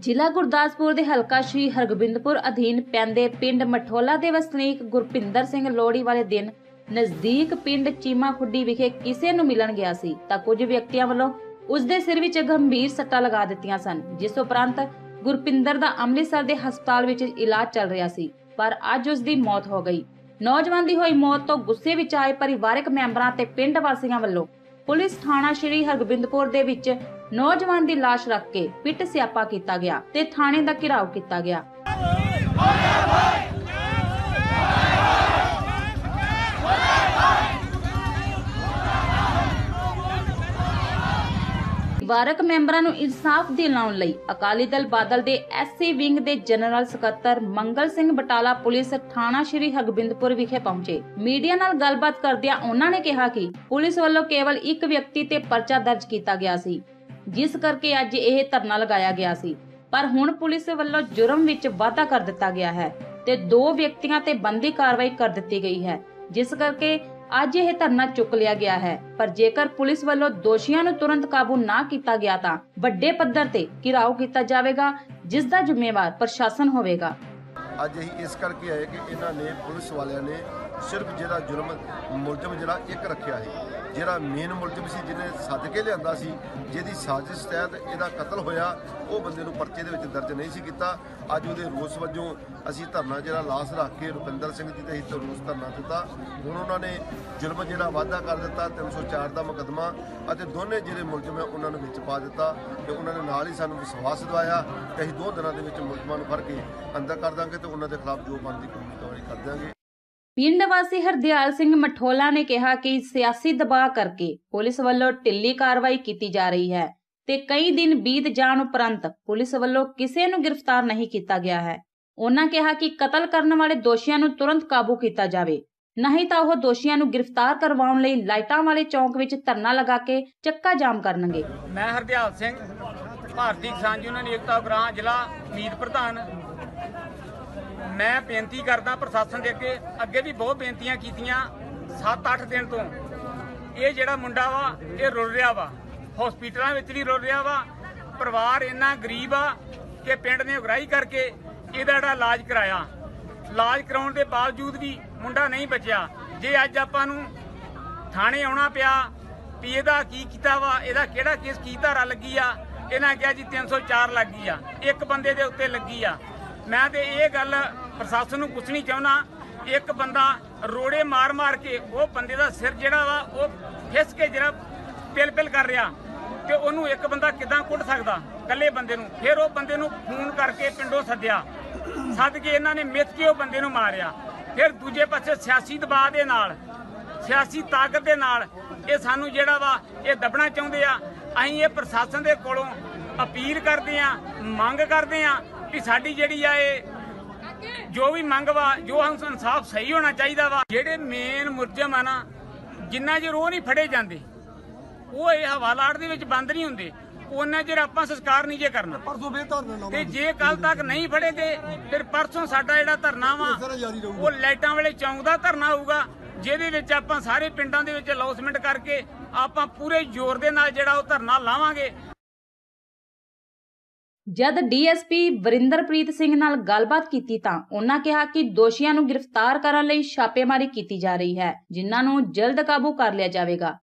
ਜ਼ਿਲ੍ਹਾ ਗੁਰਦਾਸਪੁਰ ਦੇ ਹਲਕਾ ਸ਼੍ਰੀ ਹਰਗੋਬਿੰਦਪੁਰ ਅਧੀਨ ਪੈਂਦੇ ਪਿੰਡ ਮਠੋਲਾ ਦੇ ਵਸਨੀਕ ਗੁਰਪਿੰਦਰ ਸਿੰਘ ਲੋਹੜੀ ਵਾਲੇ ਦਿਨ ਨਜ਼ਦੀਕ ਪਿੰਡ ਚੀਮਾ ਖੁੱਡੀ ਵਿਖੇ ਕਿਸੇ ਨੂੰ ਮਿਲਣ ਗਿਆ ਸੀ ਤਾਂ ਕੁਝ ਵਿਅਕਤੀਆਂ ਵੱਲੋਂ ਉਸ ਦੇ ਸਿਰ ਵਿੱਚ ਗੰਭੀਰ ਸੱਟਾਂ ਲਗਾ ਦਿੱਤੀਆਂ ਸਨ, ਜਿਸ ਉਪਰੰਤ ਗੁਰਪਿੰਦਰ ਦਾ ਅੰਮ੍ਰਿਤਸਰ ਦੇ ਹਸਪਤਾਲ ਵਿੱਚ ਇਲਾਜ ਚੱਲ ਰਿਹਾ ਸੀ, ਪਰ ਅੱਜ ਉਸ ਦੀ ਮੌਤ ਹੋ ਗਈ। ਨੌਜਵਾਨ ਦੀ ਹੋਈ ਮੌਤ ਤੋਂ ਗੁੱਸੇ ਵਿੱਚ ਆਏ ਪਰਿਵਾਰਕ ਮੈਂਬਰਾਂ ਤੇ ਪਿੰਡ ਵਾਸੀਆਂ ਵੱਲੋਂ ਪੁਲਿਸ ਥਾਣਾ ਸ਼੍ਰੀ ਹਰਗੋਬਿੰਦਪੁਰ ਦੇ ਵਿੱਚ ਨੌਜਵਾਨ ਦੀ ਲਾਸ਼ ਰੱਖ ਕੇ ਪਿੱਟ ਸਿਆਪਾ ਕੀਤਾ ਗਿਆ ਤੇ ਥਾਣੇ ਦਾ ਘਿਰਾਓ ਕੀਤਾ ਗਿਆ। ਪਰਿਵਾਰਕ ਮੈਂਬਰਾਂ ਨੂੰ ਇਨਸਾਫ ਦਿਲਾਉਣ ਲਈ ਅਕਾਲੀ ਦਲ ਬਾਦਲ ਦੇ ਐਸਸੀ ਵਿੰਗ ਦੇ ਜਨਰਲ ਸਕੱਤਰ ਮੰਗਲ ਸਿੰਘ ਬਟਾਲਾ ਪੁਲਿਸ ਥਾਣਾ ਸ਼੍ਰੀ ਹਰਗੋਬਿੰਦਪੁਰ ਵਿਖੇ ਪਹੁੰਚੇ। ਮੀਡੀਆ ਨਾਲ ਗੱਲਬਾਤ ਕਰਦਿਆਂ ਉਹਨਾਂ ਨੇ ਕਿਹਾ ਕਿ ਪੁਲਿਸ ਵੱਲੋਂ ਕੇਵਲ ਇੱਕ ਵਿਅਕਤੀ ਤੇ ਪਰਚਾ ਦਰਜ ਕੀਤਾ ਗਿਆ ਸੀ, ਜਿਸ ਕਰਕੇ ਅੱਜ ਇਹ ਧਰਨਾ ਲਗਾਇਆ ਗਿਆ ਸੀ। ਪਰ ਹੁਣ ਪੁਲਿਸ ਵੱਲੋਂ ਜੁਰਮ ਵਿੱਚ ਵਾਧਾ ਕਰ ਦਿੱਤਾ ਗਿਆ ਹੈ ਤੇ ਦੋ ਵਿਅਕਤੀਆਂ ਤੇ ਬੰਦੀ ਕਾਰਵਾਈ ਕਰ ਦਿੱਤੀ ਗਈ ਹੈ, ਜਿਸ ਕਰਕੇ ਅੱਜ ਇਹ ਧਰਨਾ ਚੁੱਕ ਲਿਆ ਗਿਆ ਹੈ। ਪਰ ਜੇਕਰ ਪੁਲਿਸ ਵੱਲੋਂ ਦੋਸ਼ੀਆਂ ਨੂੰ ਤੁਰੰਤ ਕਾਬੂ ਨਾ ਕੀਤਾ ਗਿਆ ਤਾਂ ਵੱਡੇ ਪੱਧਰ ਤੇ ਘਿਰਾਓ ਕੀਤਾ ਜਾਵੇਗਾ, ਜਿਸ ਦਾ ਜ਼ਿੰਮੇਵਾਰ ਪ੍ਰਸ਼ਾਸਨ ਹੋਵੇਗਾ। ਅੱਜ ਅਸੀਂ ਇਸ ਕਰਕੇ ਆਏ ਕਿ ਇਹਨਾਂ ਨੇ ਪੁਲਿਸ ਵਾਲਿਆਂ ਨੇ ਸਿਰਫ ਜਿਹੜਾ ਜੁਰਮ ਮੁਲਜ਼ਮ ਜਿਹੜਾ ਇੱਕ ਰੱਖਿਆ ਹੈ। ਜਿਹੜਾ ਮੇਨ ਮੁਲਜ਼ਮ ਸੀ, ਜਿਹਨੇ ਸੱਦ ਕੇ ਲਿਆਂਦਾ ਸੀ, ਜਿਹਦੀ ਸਾਜ਼ਿਸ਼ ਤਹਿਤ ਇਹਦਾ ਕਤਲ ਹੋਇਆ, ਉਹ ਬੰਦੇ ਨੂੰ ਪਰਚੇ ਦੇ ਵਿੱਚ ਦਰਜ ਨਹੀਂ ਸੀ ਕੀਤਾ। ਅੱਜ ਉਹਦੇ ਰੋਸ ਵਜੋਂ ਅਸੀਂ ਧਰਨਾ ਜਿਹੜਾ ਲਾਸ ਰੱਖ ਕੇ ਰੁਪਿੰਦਰ ਸਿੰਘ ਜੀ ਤੇ ਅਸੀਂ ਰੋਸ ਧਰਨਾ ਦਿੱਤਾ। ਹੁਣ ਉਹਨਾਂ ਨੇ ਜ਼ੁਲਮ ਜਿਹੜਾ ਵਾਅਦਾ ਕਰ ਦਿੱਤਾ 304 ਦਾ ਮੁਕੱਦਮਾ ਅਤੇ ਦੋਨੇ ਜਿਹੜੇ ਮੁਲਜ਼ਮ ਹੈ, ਉਹਨਾਂ ਨੂੰ ਵਿੱਚ ਪਾ ਦਿੱਤਾ ਤੇ ਉਹਨਾਂ ਨੇ ਨਾਲ ਹੀ ਸਾਨੂੰ ਵਿਸ਼ਵਾਸ ਦਿਵਾਇਆ ਕਿ ਅਸੀਂ ਦੋ ਦਿਨਾਂ ਦੇ ਵਿੱਚ ਮੁਲਜ਼ਮਾਂ ਨੂੰ ਫੜ ਕੇ ਅੰਦਰ ਕਰ ਦਾਂਗੇ ਤੇ ਉਹਨਾਂ ਦੇ ਖਿਲਾਫ ਜੋ ਬਣਦੀ ਕਾਨੂੰਨੀ ਕਾਰਵਾਈ ਕਰ ਦਾਂਗੇ ਪਿੰਡ ਵਾਸੀ ਹਰਦਿਆਲ ਸਿੰਘ ਮਠੋਲਾ ਨੇ ਕਿਹਾ ਕਿ ਸਿਆਸੀ ਦਬਾਅ ਕਰਕੇ ਪੁਲਿਸ ਵੱਲੋਂ ਢਿੱਲੀ ਕਾਰਵਾਈ ਕੀਤੀ ਜਾ ਰਹੀ ਹੈ ਤੇ ਕਈ ਦਿਨ ਬੀਤ ਜਾਣ ਉਪਰੰਤ ਪੁਲਿਸ ਵੱਲੋਂ ਕਿਸੇ ਨੂੰ ਗ੍ਰਿਫਤਾਰ ਨਹੀਂ ਕੀਤਾ ਗਿਆ ਹੈ। ਉਹਨਾਂ ਕਿਹਾ ਕਿ ਕਤਲ ਕਰਨ ਵਾਲੇ ਦੋਸ਼ੀਆਂ ਨੂੰ ਤੁਰੰਤ ਕਾਬੂ ਕੀਤਾ ਜਾਵੇ। ਨਹੀਂ ਤਾਂ ਉਹ ਦੋਸ਼ੀਆਂ ਨੂੰ ਗ੍ਰਿਫਤਾਰ ਕਰਵਾਉਣ ਲਈ ਲਾਈਟਾਂ ਵਾਲੇ ਚੌਂਕ ਵਿੱਚ ਧਰਨਾ ਲਗਾ ਕੇ ਚੱਕਾ ਜਾਮ ਕਰਨਗੇ। ਮੈਂ ਹਰਦਿਆਲ ਸਿੰਘ, ਭਾਰਤੀ ਕਿਸਾਨ ਯੂਨੀਅਨ ਏਕਤਾ ਉਗਰਾਹਾਂ ਜ਼ਿਲ੍ਹਾ ਮੀਤ ਪ੍ਰਧਾਨ ਮੈਂ ਬੇਨਤੀ ਕਰਦਾ ਪ੍ਰਸ਼ਾਸਨ ਦੇ ਅੱਗੇ ਅੱਗੇ ਵੀ ਬਹੁਤ ਬੇਨਤੀਆਂ ਕੀਤੀਆਂ 7-8 ਦਿਨ ਤੋਂ। ਇਹ ਜਿਹੜਾ ਮੁੰਡਾ ਵਾ, ਇਹ ਰੁਲ ਰਿਹਾ ਵਾ। ਹਸਪੀਟਲਾਂ ਵਿੱਚ ਵੀ ਰੁਲ ਰਿਹਾ ਵਾ। ਪਰਿਵਾਰ ਇੰਨਾ ਗਰੀਬ ਆ ਕਿ ਪਿੰਡ ਨੇ ਉਗਰਾਹੀ ਕਰਕੇ ਇਹਦਾ ਜਿਹੜਾ ਇਲਾਜ ਕਰਾਇਆ। ਇਲਾਜ ਕਰਾਉਣ ਦੇ ਬਾਵਜੂਦ ਵੀ ਮੁੰਡਾ ਨਹੀਂ ਬਚਿਆ। ਜੇ ਅੱਜ ਆਪਾਂ ਨੂੰ ਥਾਣੇ ਆਉਣਾ ਪਿਆ ਵੀ ਇਹਦਾ ਕੀ ਕੀਤਾ ਵਾ, ਇਹਦਾ ਕਿਹੜਾ ਕੇਸ ਕੀ ਧਾਰਾ ਲੱਗੀ ਆ, ਇਹਨਾਂ ਕਿਹਾ ਜੀ 304 ਲੱਗੀ ਆ। ਇੱਕ ਬੰਦੇ ਦੇ ਉੱਤੇ ਲੱਗੀ ਆ। ਮੈਂ ਤੇ ਇਹ ਗੱਲ ਪ੍ਰਸ਼ਾਸਨ ਨੂੰ ਪੁੱਛਣੀ ਚਾਹੁੰਦਾ, ਇੱਕ ਬੰਦਾ ਰੋੜੇ ਮਾਰ-ਮਾਰ ਕੇ ਉਹ ਬੰਦੇ ਦਾ ਸਿਰ ਜਿਹੜਾ ਵਾ, ਉਹ ਫਿਸ ਕੇ ਜਿਹੜਾ ਪਿਲ-ਪਿਲ ਕਰ ਰਿਹਾ, ਤੇ ਉਹਨੂੰ ਇੱਕ ਬੰਦਾ ਕਿਦਾਂ ਕੁੱਟ ਸਕਦਾ ਇਕੱਲੇ ਬੰਦੇ ਨੂੰ? ਫਿਰ ਉਹ ਬੰਦੇ ਨੂੰ ਫੋਨ ਕਰਕੇ ਪਿੰਡੋਂ ਸੱਦਿਆ। ਸੱਦ ਕੇ ਇਹਨਾਂ ਨੇ ਮਿੱਥ ਕੇ ਉਹ ਬੰਦੇ ਨੂੰ ਮਾਰਿਆ। ਫਿਰ ਦੂਜੇ ਪਾਸੇ ਸਿਆਸੀ ਦਬਾਅ ਦੇ ਨਾਲ, ਸਿਆਸੀ ਤਾਕਤ ਦੇ ਨਾਲ ਇਹ ਸਾਨੂੰ ਜਿਹੜਾ ਵਾ, ਇਹ ਦਬਣਾ ਚਾਹੁੰਦੇ ਆ। ਅਸੀਂ ਇਹ ਪ੍ਰਸ਼ਾਸਨ ਦੇ ਕੋਲੋਂ ਅਪੀਲ ਕਰਦੇ ਆ, ਮੰਗ ਕਰਦੇ ਆ ਕਿ ਸਾਡੀ ਜਿਹੜੀ ਆ ਇਹ ਜੋ ਵੀ ਮੰਗ ਵਾ ਜੋ ਇਨਸਾਫ ਸਹੀ ਹੋਣਾ ਚਾਹੀਦਾ ਵਾ ਜਿਹੜੇ ਮੇਨ ਮੁਰਜਮ ਆ ਨਾ ਜਿੰਨਾ ਚਿਰ ਉਹ ਨਹੀਂ ਫੜੇ ਜਾਂਦੇ ਉਹ ਇਹ ਹਵਾਲਾਟ ਦੇ ਵਿੱਚ ਬੰਦ ਨਹੀਂ ਹੁੰਦੇ ਉਹਨਾਂ ਚਿਰ ਆਪਾਂ ਸੰਸਕਾਰ ਨਹੀਂ ਜੇ ਕਰਨਾ। ਪਰਸੋਂ ਫੇਰ ਧਰਨਾ ਲਾਉਣਾ। ਤੇ ਜੇ ਕੱਲ ਤੱਕ ਨਹੀਂ ਫੜੇ ਤੇ ਫਿਰ ਪਰਸੋਂ ਸਾਡਾ ਜਿਹੜਾ ਧਰਨਾ ਵਾ ਉਹ ਲਾਈਟਾਂ ਵਾਲੇ ਚੌਂਕ ਦਾ ਧਰਨਾ ਹੋਊਗਾ ਜਿਹਦੇ ਵਿੱਚ ਆਪਾਂ ਸਾਰੇ ਪਿੰਡਾਂ ਦੇ ਵਿੱਚ ਅਨਾਉਂਸਮੈਂਟ ਕਰਕੇ ਆਪਾਂ ਪੂਰੇ ਜ਼ੋਰ ਦੇ ਨਾਲ ਜਿਹੜਾ ਉਹ ਧਰਨਾ ਲਾਵਾਂਗੇ। ਜਦ ਡੀਐਸਪੀ ਵਰਿੰਦਰਪ੍ਰੀਤ ਸਿੰਘ ਨਾਲ ਗੱਲਬਾਤ ਕੀਤੀ ਤਾਂ ਉਹਨਾਂ ਕਿਹਾ ਕਿ ਦੋਸ਼ੀਆਂ ਨੂੰ ਗ੍ਰਿਫਤਾਰ ਕਰਨ ਲਈ ਛਾਪੇਮਾਰੀ ਕੀਤੀ ਜਾ ਰਹੀ ਹੈ, ਜਿਨ੍ਹਾਂ ਨੂੰ ਜਲਦ ਕਾਬੂ ਕਰ ਲਿਆ ਜਾਵੇਗਾ।